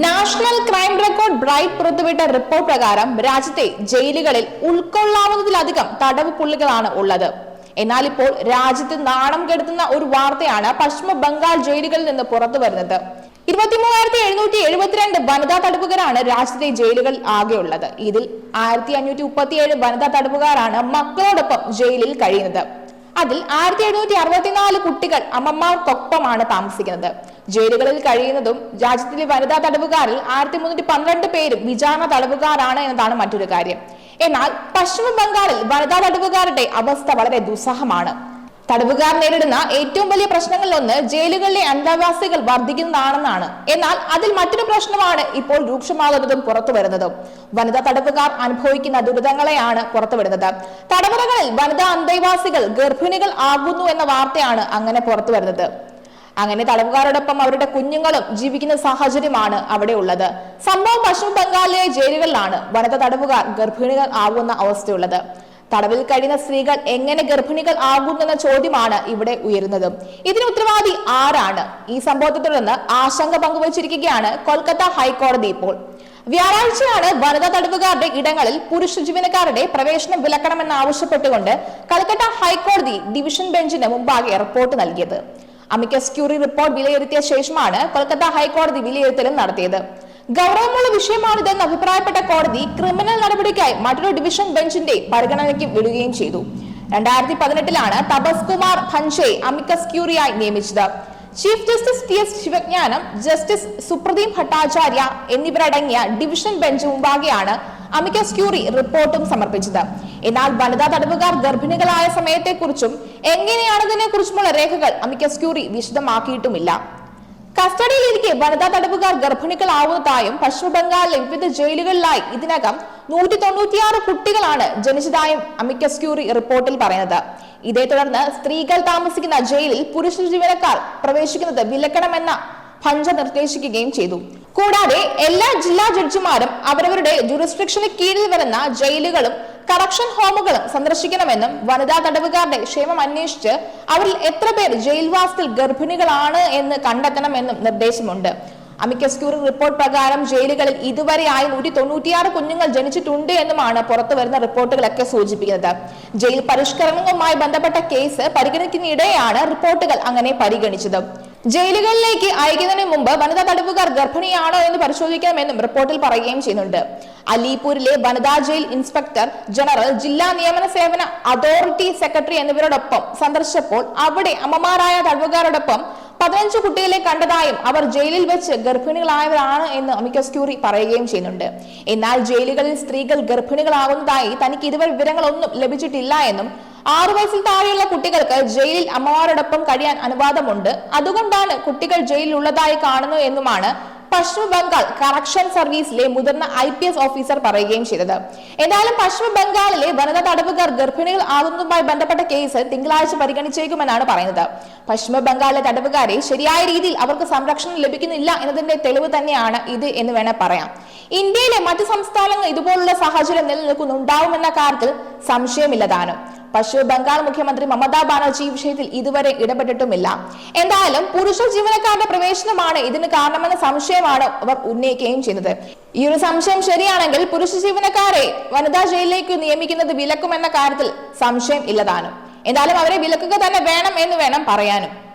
National crime record bright പുറത്തുവിട്ട report പ്രകാരം രാജ്യത്തെ ജയിലുകളിൽ ഉൾക്കൊള്ളാവുന്നതിലധികം തടവ് പുള്ളികളാണ് ഉള്ളത്. എന്നാൽ ഇപ്പോൾ രാജ്യത്ത് നാണം കെടുത്തുന്ന ഒരു വാർത്തയാണ് പശ്ചിമ ബംഗാൾ ജയിലുകളിൽ നിന്ന് പുറത്തു വരുന്നത്. ഇരുപത്തിമൂവായിരത്തി എഴുന്നൂറ്റി എഴുപത്തിരണ്ട് വനിതാ തടവുകാരാണ് രാജ്യത്തെ ജയിലുകളിൽ ആകെയുള്ളത്. ഇതിൽ ആയിരത്തി അഞ്ഞൂറ്റി മുപ്പത്തിയേഴ് വനിതാ തടവുകാരാണ് മക്കളോടൊപ്പം ജയിലിൽ കഴിയുന്നത്. അതിൽ ആയിരത്തി എഴുന്നൂറ്റി അറുപത്തിനാല് കുട്ടികൾ അമ്മമാർക്കൊപ്പമാണ് താമസിക്കുന്നത്. ജയിലുകളിൽ കഴിയുന്നതും രാജ്യത്തിലെ വനിതാ തടവുകാരിൽ ആയിരത്തി മുന്നൂറ്റി പന്ത്രണ്ട് പേരും വിചാരണ തടവുകാരാണ് എന്നതാണ് മറ്റൊരു കാര്യം. എന്നാൽ പശ്ചിമ ബംഗാളിൽ വനിതാ തടവുകാരുടെ അവസ്ഥ വളരെ ദുസ്സഹമാണ്. തടവുകാർ നേരിടുന്ന ഏറ്റവും വലിയ പ്രശ്നങ്ങളിലൊന്ന് ജയിലുകളിലെ അന്തേവാസികൾ വർദ്ധിക്കുന്നതാണെന്നാണ്. എന്നാൽ അതിൽ മറ്റൊരു പ്രശ്നമാണ് ഇപ്പോൾ രൂക്ഷമാകുന്നതും പുറത്തു വരുന്നതും വനിതാ തടവുകാർ അനുഭവിക്കുന്ന ദുരിതങ്ങളെയാണ് പുറത്തുവിടുന്നത് തടവറകളിൽ വനിതാ അന്തേവാസികൾ ഗർഭിണികൾ ആകുന്നു എന്ന വാർത്തയാണ് അങ്ങനെ പുറത്തു വരുന്നത് അങ്ങനെ തടവുകാരോടൊപ്പം അവരുടെ കുഞ്ഞുങ്ങളും ജീവിക്കുന്ന സാഹചര്യമാണ് അവിടെ ഉള്ളത്. സംഭവം പശ്ചിമ ബംഗാളിലെ ജയിലുകളിലാണ് വനിത തടവുകാർ ഗർഭിണികൾ ആകുന്ന അവസ്ഥയുള്ളത്. തടവിൽ കഴിയുന്ന സ്ത്രീകൾ എങ്ങനെ ഗർഭിണികൾ ആകുന്നെന്ന ചോദ്യമാണ് ഇവിടെ ഉയരുന്നത്. ഇതിന് ഉത്തരവാദി ആരാണ്? ഈ സംഭവത്തെ തുടർന്ന് ആശങ്ക പങ്കുവച്ചിരിക്കുകയാണ് കൊൽക്കത്ത ഹൈക്കോടതി ഇപ്പോൾ. വ്യാഴാഴ്ചയാണ് വനിതാ തടവുകാരുടെ ഇടങ്ങളിൽ പുരുഷ ജീവനക്കാരുടെ പ്രവേശനം വിലക്കണമെന്ന് ആവശ്യപ്പെട്ടുകൊണ്ട് കൽക്കട്ട ഹൈക്കോടതി ഡിവിഷൻ ബെഞ്ചിന് മുമ്പാകെ റിപ്പോർട്ട് നൽകിയത്. അമിക്കസ് ക്യൂറി റിപ്പോർട്ട് വിലയിരുത്തിയ ശേഷമാണ് കൊൽക്കത്ത ഹൈക്കോടതി വിലയിരുത്തലും നടത്തിയത്. ഗൗരവമുള്ള വിഷയമാണിതെന്ന് അഭിപ്രായപ്പെട്ട കോടതി ക്രിമിനൽ നടപടിക്കായി മറ്റൊരു ഡിവിഷൻ ബെഞ്ചിന്റെ പരിഗണനയ്ക്ക് വിടുകയും ചെയ്തു. രണ്ടായിരത്തി പതിനെട്ടിലാണ് തപസ് കുമാർ ഭൻഷെ അമിക്കസ് ക്യൂറിയായി നിയമിച്ചത്. Chief justice T S Sivagnanam justice Supratim Bhattacharya എന്നിവരടങ്ങിയ ഡിവിഷൻ ബെഞ്ച് മുമ്പാകെയാണ് അമിക്കസ് ക്യൂറി റിപ്പോർട്ടും സമർപ്പിച്ചത്. എന്നാൽ വനിതാ തടവുകാർ ഗർഭിണികളായ സമയത്തെക്കുറിച്ചും എങ്ങനെയാണതിനെ കുറിച്ചുമുള്ള രേഖകൾ അമിക്കസ് ക്യൂറി വിശദമാക്കിയിട്ടുമില്ല. കസ്റ്റഡിയിലിരിക്കെ വനിതാ തടവുകാർ ഗർഭിണികളാവുന്നതായും പശ്ചിമ ബംഗാളിലെ വിവിധ ജയിലുകളിലായി ഇതിനകം നൂറ്റി തൊണ്ണൂറ്റിയാറ് കുട്ടികളാണ് ജനിച്ചതായും അമിക്കസ് ക്യൂറി റിപ്പോർട്ടിൽ പറയുന്നത്. ഇതേ തുടർന്ന് സ്ത്രീകൾ താമസിക്കുന്ന ജയിലിൽ പുരുഷ ജീവനക്കാർ പ്രവേശിക്കുന്നത് വിലക്കണമെന്ന ഭഞ്ച നിർദ്ദേശിക്കുകയും ചെയ്തു. കൂടാതെ എല്ലാ ജില്ലാ ജഡ്ജിമാരും അവരവരുടെ ജുറിസ്ട്രിക്ഷന് കീഴിൽ വരുന്ന ജയിലുകളും കറക്ഷൻ ഹോമുകളും സന്ദർശിക്കണമെന്നും വനിതാ തടവുകാരുടെ ക്ഷേമം അന്വേഷിച്ച് അവരിൽ എത്ര പേർ ജയിൽവാസത്തിൽ ഗർഭിണികളാണ് എന്ന് കണ്ടെത്തണമെന്നും നിർദ്ദേശമുണ്ട്. അമിക്കസ് ക്യൂറി റിപ്പോർട്ട് പ്രകാരം ജയിലുകളിൽ ഇതുവരെയായി നൂറ്റി തൊണ്ണൂറ്റിയാറ് കുഞ്ഞുങ്ങൾ ജനിച്ചിട്ടുണ്ട് എന്നുമാണ് പുറത്തു വരുന്ന റിപ്പോർട്ടുകളൊക്കെ സൂചിപ്പിക്കുന്നത്. ജയിൽ പരിഷ്കരണവുമായി ബന്ധപ്പെട്ട കേസ് പരിഗണിക്കുന്നതിനിടെയാണ് റിപ്പോർട്ടുകൾ അങ്ങനെ പരിഗണിച്ചത്. ജയിലുകളിലേക്ക് അയക്കുന്നതിന് മുമ്പ് വനിതാ തടവുകാർ ഗർഭിണിയാണോ എന്ന് പരിശോധിക്കാമെന്നും റിപ്പോർട്ടിൽ പറയുകയും ചെയ്യുന്നുണ്ട്. അലിപൂരിലെ വനിതാ ജയിൽ ഇൻസ്പെക്ടർ ജനറൽ ജില്ലാ നിയമന സേവന അതോറിറ്റി സെക്രട്ടറി എന്നിവരോടൊപ്പം സന്ദർശിച്ചപ്പോൾ അവിടെ അമ്മമാരായ തടവുകാരോടൊപ്പം പതിനഞ്ച് കുട്ടികളെ കണ്ടതായും അവർ ജയിലിൽ വെച്ച് ഗർഭിണികളായവരാണ് എന്ന് അമിക്കസ് ക്യൂറി പറയുകയും ചെയ്യുന്നുണ്ട്. എന്നാൽ ജയിലുകളിൽ സ്ത്രീകൾ ഗർഭിണികളാകുന്നതായി തനിക്ക് ഇതുവരെ വിവരങ്ങളൊന്നും ലഭിച്ചിട്ടില്ല എന്നും ആറു വയസ്സിൽ താഴെയുള്ള കുട്ടികൾക്ക് ജയിലിൽ അമ്മമാരോടൊപ്പം കഴിയാൻ അനുവാദമുണ്ട്. അതുകൊണ്ടാണ് കുട്ടികൾ ജയിലിൽ ഉള്ളതായി കാണുന്നു എന്നുമാണ് പശ്ചിമ ബംഗാൾ കറക്ഷൻ സർവീസിലെ മുതിർന്ന ഐ പി എസ് ഓഫീസർ പറയുകയും ചെയ്തത്. എന്തായാലും പശ്ചിമ ബംഗാളിലെ വനിതാ തടവുകാർ ഗർഭിണികൾ ആകുന്നതുമായി ബന്ധപ്പെട്ട കേസ് തിങ്കളാഴ്ച പരിഗണിച്ചേക്കുമെന്നാണ് പറയുന്നത്. പശ്ചിമ ബംഗാളിലെ തടവുകാരെ ശരിയായ രീതിയിൽ അവർക്ക് സംരക്ഷണം ലഭിക്കുന്നില്ല എന്നതിന്റെ തെളിവ് തന്നെയാണ് ഇത് എന്ന് വേണേൽ പറയാം. ഇന്ത്യയിലെ മറ്റു സംസ്ഥാനങ്ങൾ ഇതുപോലുള്ള സാഹചര്യം നിലനിൽക്കുന്നുണ്ടാവുമെന്ന കാര്യത്തിൽ സംശയമില്ല താനും. പശ്ചിമ ബംഗാൾ മുഖ്യമന്ത്രി മമതാ ബാനർജി വിഷയത്തിൽ ഇതുവരെ ഇടപെട്ടിട്ടുമില്ല. എന്തായാലും പുരുഷ ജീവനക്കാരുടെ പ്രവേശനമാണ് ഇതിന് കാരണമെന്ന സംശയമാണ് അവർ ഉന്നയിക്കുകയും ചെയ്യുന്നത്. ഈ ഒരു സംശയം ശരിയാണെങ്കിൽ പുരുഷ ജീവനക്കാരെ വനിതാ ജയിലിലേക്ക് നിയമിക്കുന്നത് വിലക്കുമെന്ന കാര്യത്തിൽ സംശയം ഇല്ലതാനും. എന്തായാലും അവരെ വിലക്കുക തന്നെ വേണം എന്ന് വേണം പറയാനും.